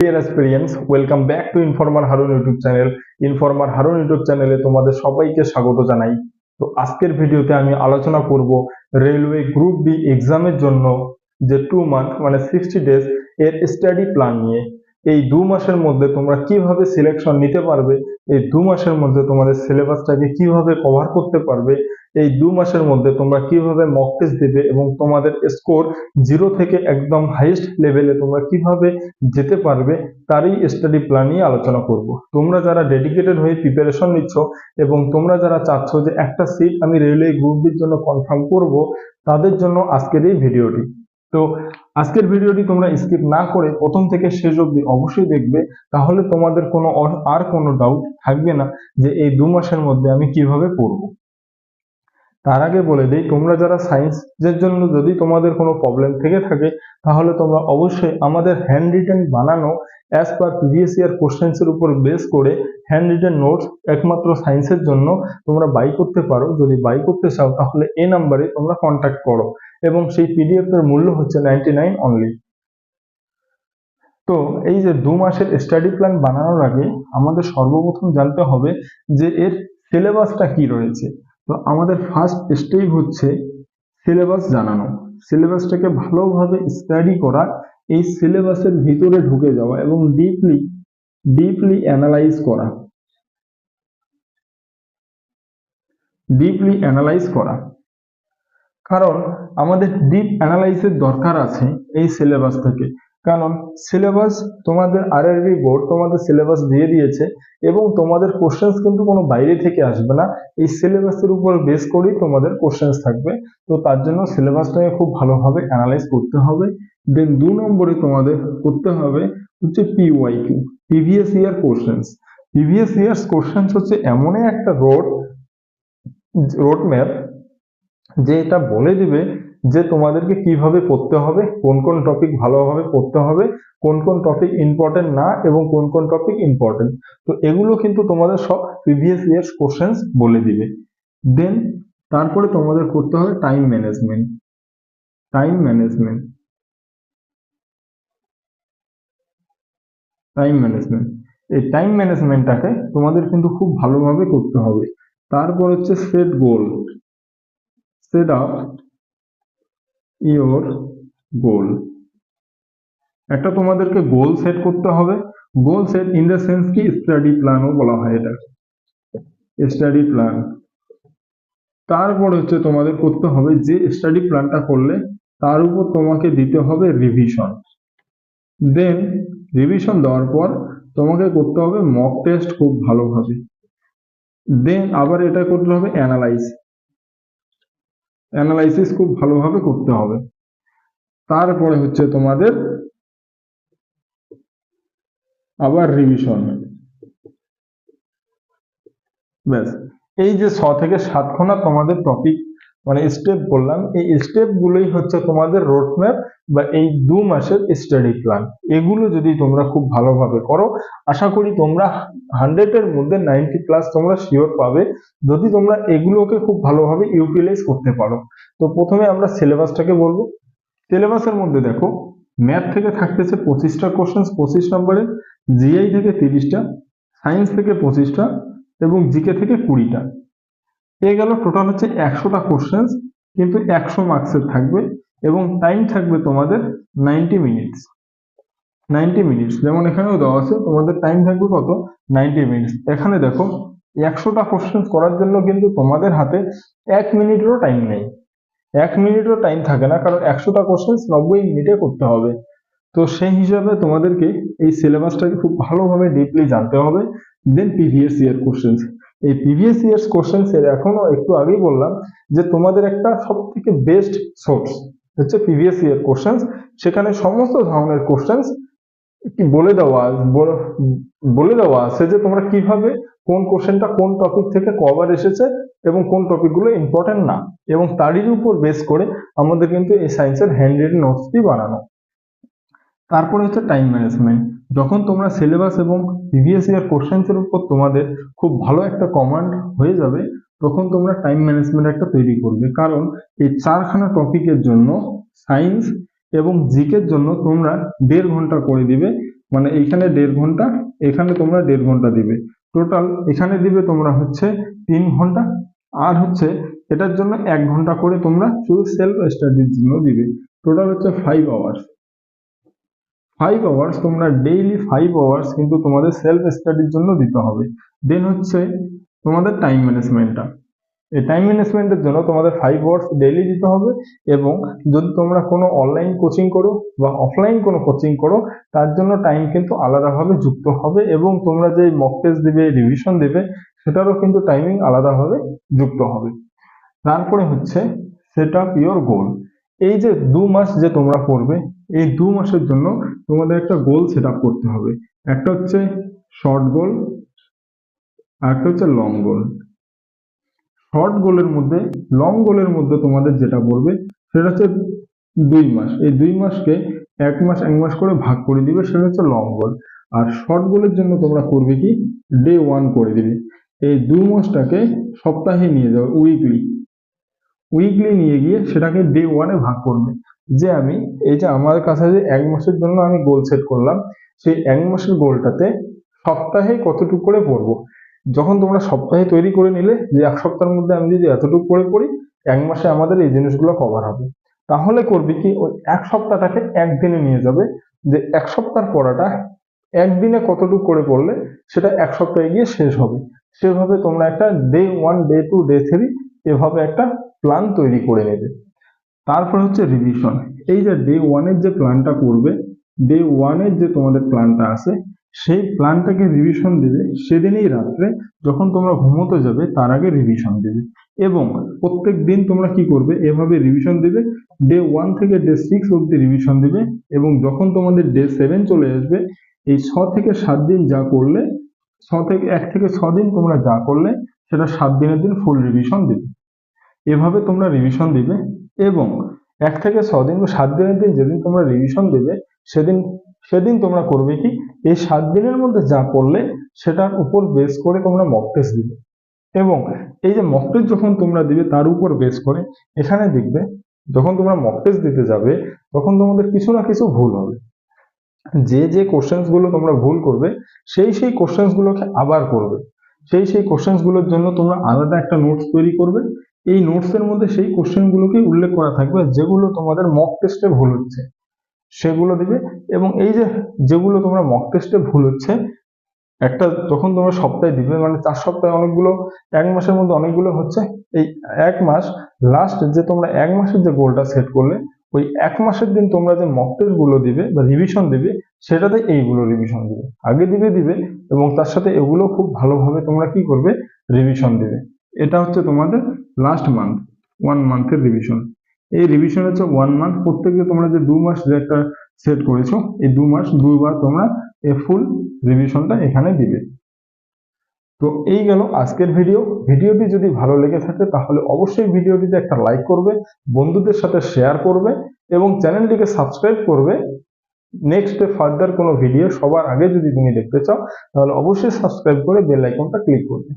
Dear experience welcome back to informer Harun YouTube channel informer Harun YouTube চ্যানেলে তোমাদের সবাইকে স্বাগত জানাই। তো আজকের ভিডিওতে আমি আলোচনা করব রেলওয়ে গ্রুপ বি এক্সামের জন্য যে টু মান্থ মানে সিক্সটি ডেজ এর স্টাডি প্ল্যান নিয়ে। এই দু মাসের মধ্যে তোমরা কীভাবে সিলেকশন নিতে পারবে? এই দু মাসের মধ্যে তোমাদের সিলেবাসটাকে কীভাবে কভার করতে পারবে? এই দু মাসের মধ্যে তোমরা কীভাবে মক টেস্ট দেবে এবং তোমাদের স্কোর জিরো থেকে একদম হাইয়েস্ট লেভেলে তোমরা কীভাবে যেতে পারবে, তারই স্টাডি প্ল্যান নিয়ে আলোচনা করব। তোমরা যারা ডেডিকেটেড হয়ে প্রিপারেশন নিচ্ছ এবং তোমরা যারা চাচ্ছ যে একটা সিট আমি রেলওয়ে গ্রুপ ডির জন্য কনফার্ম করব, তাদের জন্য আজকের এই ভিডিওটি তো আজকের ভিডিওটি তোমরা স্কিপ না করে প্রথম থেকে শেষ অবধি অবশ্যই দেখবে, তাহলে তোমাদের কোনো আর কোনো ডাউট থাকবে না যে এই দু মাসের মধ্যে আমি কীভাবে পড়ব। তার আগে বলে দিই, তোমরা যারা সায়েন্সের জন্য যদি তোমাদের কোনো প্রবলেম থেকে থাকে, তাহলে তোমরা অবশ্যই আমাদের হ্যান্ড রিটেন বানানো অ্যাজ পার প্রিভিয়াস ইয়ার কোশ্চেন্সের উপর বেস করে হ্যান্ড রিটেন নোটস একমাত্র সায়েন্সের জন্য তোমরা বাই করতে পারো। যদি বাই করতে চাও, তাহলে এই নাম্বারে তোমরা কন্ট্যাক্ট করো এবং সেই পিডিএফ এর মূল্য হচ্ছে নাইনটি নাইন অনলি তো এই যে দু মাসের স্টাডি প্ল্যান বানানোর আগে আমাদের সর্বপ্রথম জানতে হবে যে এর সিলেবাসটা কি রয়েছে। তো আমাদের ফার্স্ট স্টেপ হচ্ছে সিলেবাস জানানো। সিলেবাসটাকে ভালোভাবে স্টাডি করা এই সিলেবাসের ভিতরে ঢুকে যাওয়া এবং ডিপলি ডিপলি অ্যানালাইজ করা। ডিপলি অ্যানালাইজ করা। কারণ আমাদের ডিপ অ্যানালাইসের দরকার আছে এই সিলেবাস থেকে। কারণ সিলেবাস তোমাদের আরআরবি বোর্ড তোমাদের সিলেবাস দিয়ে দিয়েছে এবং তোমাদের কোশ্চেন্স কিন্তু কোনো বাইরে থেকে আসবে না। এই সিলেবাসের উপর বেস করেই তোমাদের কোশ্চেন্স থাকবে। তো তার জন্য সিলেবাসটাকে খুব ভালোভাবে অ্যানালাইজ করতে হবে। দেন দু নম্বরে তোমাদের করতে হবে হচ্ছে P Y Q previous year questions previous years questions হচ্ছে এমনই একটা রোড রোড ম্যাপ যে এটা বলে দিবে যে তোমাদেরকে কীভাবে পড়তে হবে, কোন কোন টপিক ভালোভাবে পড়তে হবে, কোন কোন টপিক ইম্পর্টেন্ট না এবং কোন কোন টপিক ইম্পর্টেন্ট তো এগুলো কিন্তু তোমাদের সব প্রিভিয়াস ইয়ার্স কোশ্চেন্স বলে দিবে। দেন তারপরে তোমাদের করতে হবে time management time management time management এই টাইম ম্যানেজমেন্টটাকে তোমাদের কিন্তু খুব ভালোভাবে করতে হবে। তারপর হচ্ছে set goal set up your goal একটা তোমাদেরকে গোল সেট করতে হবে। Goal set in the sense কি? স্টাডি প্ল্যানও বলা হয় এটা। স্টাডি প্ল্যান তারপর হচ্ছে তোমাদের করতে হবে যে স্টাডি প্ল্যানটা করলে তার উপর তোমাকে দিতে হবে রিভিশন দেন রিভিশন দেওয়ার পর তোমাকে করতে হবে মক টেস্ট খুব ভালোভাবে। দেন আবার এটা করতে হবে অ্যানালাইজ অ্যানালাইসিস খুব ভালোভাবে করতে হবে। তারপরে হচ্ছে তোমাদের আবার রিভিশন ব্যাস, এই যে ছ থেকে সাতখানা তোমাদের টপিক মানে স্টেপ বললাম, এই স্টেপগুলোই হচ্ছে তোমাদের রোড ম্যাপ বা এই দু মাসের স্টাডি প্ল্যান এগুলো যদি তোমরা খুব ভালোভাবে করো, আশা করি তোমরা হান্ড্রেড এর মধ্যে নাইনটি প্লাস তোমরা শিওর পাবে, যদি তোমরা এগুলোকে খুব ভালোভাবে ইউটিলাইজ করতে পারো। তো প্রথমে আমরা সিলেবাসটাকে বলব। সিলেবাসের মধ্যে দেখো ম্যাথ থেকে থাকতেছে পঁচিশটা কোশ্চেন পঁচিশ নম্বরের জিআই থেকে তিরিশটা সায়েন্স থেকে পঁচিশটা এবং জিকে থেকে কুড়িটা। এ গেল টোটাল হচ্ছে একশোটা কোশ্চেন কিন্তু একশো মার্কসের থাকবে। এবং টাইম থাকবে তোমাদের নাইনটি মিনিটস নাইনটি মিনিটস যেমন এখানেও দেওয়া আছে, তোমাদের টাইম থাকবে কত? নাইনটি মিনিটস এখানে দেখো, একশোটা কোশ্চেন করার জন্য কিন্তু তোমাদের হাতে এক মিনিটেরও টাইম নেই। এক মিনিটও টাইম থাকে না, কারণ একশোটা কোশ্চেন নব্বই মিনিটে করতে হবে। তো সেই হিসাবে তোমাদেরকে এই সিলেবাসটাকে খুব ভালোভাবে ডিপলি জানতে হবে। দেন প্রিভিয়াস ইয়ার কোশ্চেন এই প্রিভিয়াস ইয়ার্স কোশ্চেন এর এখনও একটু আগেই বললাম যে তোমাদের একটা সব থেকে বেস্ট সোর্স হচ্ছে প্রিভিয়াস ইয়ার কোশ্চেন সেখানে সমস্ত ধরনের কোশ্চেন কি বলে দেওয়া, বল- দেওয়া আছে যে তোমরা কীভাবে কোন কোশ্চেনটা কোন টপিক থেকে কভার এসেছে এবং কোন টপিকগুলো ইম্পর্টেন্ট না, এবং তারই উপর বেস করে আমাদের কিন্তু এই সায়েন্সের হ্যান্ড রিটেন নোটসটি বানানো। তারপরে হচ্ছে টাইম ম্যানেজমেন্ট যখন তোমরা সিলেবাস এবং প্রিভিয়াস ইয়ার কোশ্চেন্সের উপর তোমাদের খুব ভালো একটা কমান্ড হয়ে যাবে তখন তোমরা টাইম ম্যানেজমেন্ট একটা তৈরি করবে। কারণ এই চারখানা টপিকের জন্য সায়েন্স এবং জিকের জন্য তোমরা দেড় ঘণ্টা করে দিবে। মানে এইখানে দেড় ঘণ্টা, এখানে তোমরা দেড় ঘণ্টা দিবে। টোটাল এখানে দিবে তোমরা হচ্ছে তিন ঘণ্টা। আর হচ্ছে এটার জন্য এক ঘণ্টা করে তোমরা শুধু সেলফ স্টাডির জন্য দিবে। টোটাল হচ্ছে ফাইভ আওয়ার্স ফাইভ আওয়ার্স তোমরা ডেইলি ফাইভ আওয়ার্স কিন্তু তোমাদের সেলফ স্টাডির জন্য দিতে হবে। দেন হচ্ছে তোমাদের টাইম ম্যানেজমেন্টটা এই টাইম ম্যানেজমেন্টের জন্য তোমাদের ফাইভ আওয়ার্স ডেইলি দিতে হবে এবং যদি তোমরা কোনো অনলাইন কোচিং করো বা অফলাইন কোনো কোচিং করো, তার জন্য টাইম কিন্তু আলাদাভাবে যুক্ত হবে এবং তোমরা যে মক টেস্ট দিবে রিভিশন দেবে, সেটারও কিন্তু টাইমিং আলাদাভাবে যুক্ত হবে। তারপরে হচ্ছে সেট আপ ইয়োর গোল এই যে দু মাস যে তোমরা পড়বে, এই দু মাসের জন্য তোমাদের একটা গোল সেট করতে হবে। একটা হচ্ছে শর্ট গোল আর একটা হচ্ছে লং গোল শর্ট গোলের মধ্যে লং গোলের মধ্যে তোমাদের যেটা পড়বে, সেটা হচ্ছে দুই মাস। এই দুই মাসকে এক মাস এক মাস করে ভাগ করে দিবে, সেটা হচ্ছে লং গোল আর শর্ট গোলের জন্য তোমরা করবে কি? ডে ওয়ান করে দিবে। এই দু মাসটাকে সপ্তাহে নিয়ে যাবে উইকলি উইকলি নিয়ে গিয়ে সেটাকে ডে ওয়ানে ভাগ করবে। যে আমি, এই যে আমার কাছে যে এক মাসের জন্য আমি গোল সেট করলাম, সেই এক মাসের গোলটাতে সপ্তাহে কতটুকু করে পড়ব? যখন তোমরা সপ্তাহে তৈরি করে নিলে, যে এক সপ্তাহের মধ্যে আমি যদি এতটুকু করে পড়ি এক মাসে আমাদের এই জিনিসগুলো কভার হবে। তাহলে করবে কি, ওই এক সপ্তাহটাকে একদিনে নিয়ে যাবে, যে এক সপ্তাহ পড়াটা একদিনে কতটুকু করে পড়লে, সেটা এক সপ্তাহে গিয়ে শেষ হবে। সেভাবে তোমরা একটা day one day two day three এভাবে একটা প্ল্যান তৈরি করে নেবে। তারপর হচ্ছে রিভিশন এই যে ডে ওয়ানের যে প্ল্যানটা করবে ডে ওয়ানের যে তোমাদের প্ল্যানটা আছে সেই প্ল্যানটাকে রিভিশন দেবে সেদিনই রাত্রে যখন তোমরা ঘুমোতে যাবে, তার আগে রিভিশন দেবে। এবং প্রত্যেক দিন তোমরা কি করবে? এভাবে রিভিশন দেবে। ডে ওয়ান থেকে ডে সিক্স অব্দি রিভিশন দেবে এবং যখন তোমাদের ডে সেভেন চলে আসবে, এই ছ থেকে সাত দিন যা করলে, ছ থেকে, এক থেকে ছ দিন তোমরা যা করলে, সেটা সাত দিনের দিন ফুল রিভিশন দেবে। এভাবে তোমরা রিভিশন দিবে এবং এক থেকে ছ দিন বা সাত দিনের দিন যেদিন তোমরা রিভিশন দেবে, সেদিন সেদিন তোমরা করবে কি? এই সাত দিনের মধ্যে যা পড়লে সেটার উপর বেস করে তোমরা মক টেস্ট দিবে। এবং এই যে মক টেস্ট যখন তোমরা দিবে, তার উপর বেস করে এখানে দেখবে, যখন তোমরা মক টেস্ট দিতে যাবে, তখন তোমাদের কিছু না কিছু ভুল হবে। যে যে কোশ্চেন্সগুলো তোমরা ভুল করবে, সেই সেই কোশ্চেন্স গুলোকে আবার করবে। সেই সেই কোশ্চেন্সগুলোর জন্য তোমরা আলাদা একটা নোটস তৈরি করবে। এই নোটস এর মধ্যে সেই কোশ্চেন গুলোকে উল্লেখ করা থাকবে, যেগুলো তোমাদের মক টেস্টে ভুল হচ্ছে। সেগুলো দিবে এবং এই যে যেগুলো তোমরা মক টেস্টে ভুল হচ্ছে, একটা যখন তোমরা সপ্তাহে দিবে মানে চার সপ্তাহে অনেকগুলো, এক মাসের মধ্যে অনেকগুলো হচ্ছে, এই এক মাস লাস্ট যে তোমরা এক মাসের যে গোলটা সেট করলে, ওই এক মাসের দিন তোমরা যে মক টেস্টগুলো দিবে বা রিভিশন দিবে, সেটাতে এইগুলো রিভিশন দিবে। আগে দিবে দিবে এবং তার সাথে এগুলো খুব ভালোভাবে তোমরা কি করবে? রিভিশন দিবে। এটা হচ্ছে তোমাদের লাস্ট মান্থ ওয়ান মান্থের রিভিশন এই রিভিশন হচ্ছে ওয়ান মান্থ প্রত্যেকে তোমরা যে দু মাস যে একটা সেট করেছ, এই দু মাস, দুইবার তোমরা এই ফুল রিভিশনটা এখানে দিবে। তো এই গেল আজকের ভিডিও ভিডিওটি যদি ভালো লেগে থাকে, তাহলে অবশ্যই ভিডিওটিতে একটা লাইক করবে, বন্ধুদের সাথে শেয়ার করবে, এবং চ্যানেলটিকে সাবস্ক্রাইব করবে। নেক্সট ফার্দার কোনো ভিডিও সবার আগে যদি তুমি দেখতে চাও, তাহলে অবশ্যই সাবস্ক্রাইব করে বেল আইকনটা ক্লিক করবে।